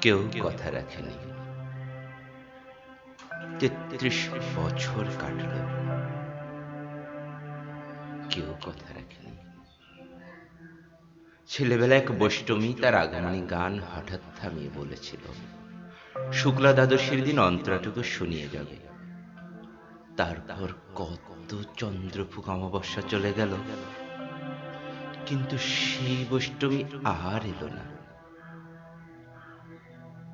কেউ কথা রাখেনি। তেত্রিশ বছর কাটল। কেউ কথা রাখেনি। ছেলেবেলা এক বৈষ্টমী তার আগমনী গান হঠাৎ থামিয়ে বলেছিল, শুক্লা দ্বাদশীর দিন অন্তরাটুকু শুনিয়ে যাবে। তারপর কত চন্দ্রপুক অমাবস্যা চলে গেল। কিন্তু সেই বৈষ্টমী আর এলো না।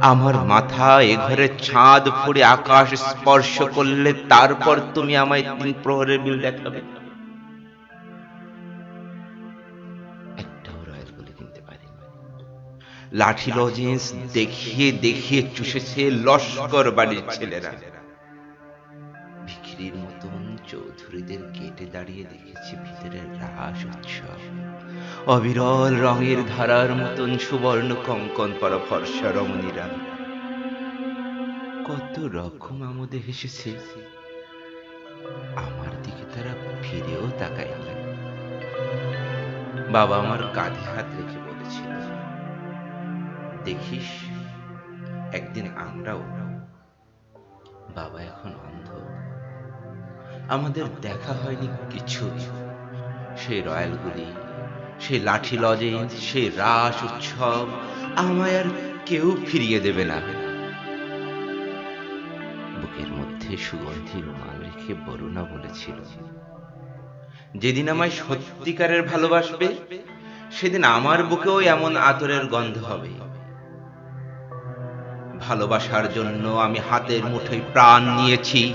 আমার মাথা এ ঘরে ছাদ ফুড়ে আকাশ স্পর্শ করলে তারপর তুমি আমায় তিন প্রহরের বিল দেখাবে। লাঠি লজেন্স দেখিয়ে দেখিয়ে চুষেছে লস্কর বাড়ির ছেলেরা। চৌধুরীদের গেটে দাঁড়িয়ে দেখেছি ভিতরে রাস উৎসব। অবিরল রঙের ধারার মতন সুবর্ণ কঙ্কন পরা ফর্সা রমণীরা। কত রকম আমোদে হেসেছে। আমার দিকে তারা ফিরেও তাকায়নি। বাবা আমার কাঁধে হাত রেখে বলেছিল, দেখিস, একদিন আমরাও বাবা এখন অন্ধ। আমাদের দেখা হয়নি কিছু সেই রয়্যালগুলি, সেই লাঠি লজেন্স সেই রাস উৎসব আমায় আর কেউ ফিরিয়ে দেবে না। বুকের মধ্যে সুগন্ধি রুমাল রেখে বরুণা বলেছিল, যেদিন আমায় সত্যিকারের ভালোবাসবে, সেদিন আমার বুকেও এমন আতরের গন্ধ হবে। ভালোবাসার জন্য আমি হাতের মুঠোয় প্রাণ নিয়েছি।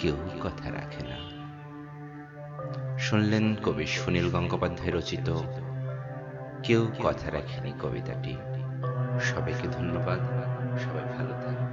কেউ কথা রাখে না। শুনলেন কবি সুনীল গঙ্গোপাধ্যায় রচিত, কেউ কথা রাখেনি কবিতাটি। সবাইকে ধন্যবাদ। সবাই ভালো থাকবে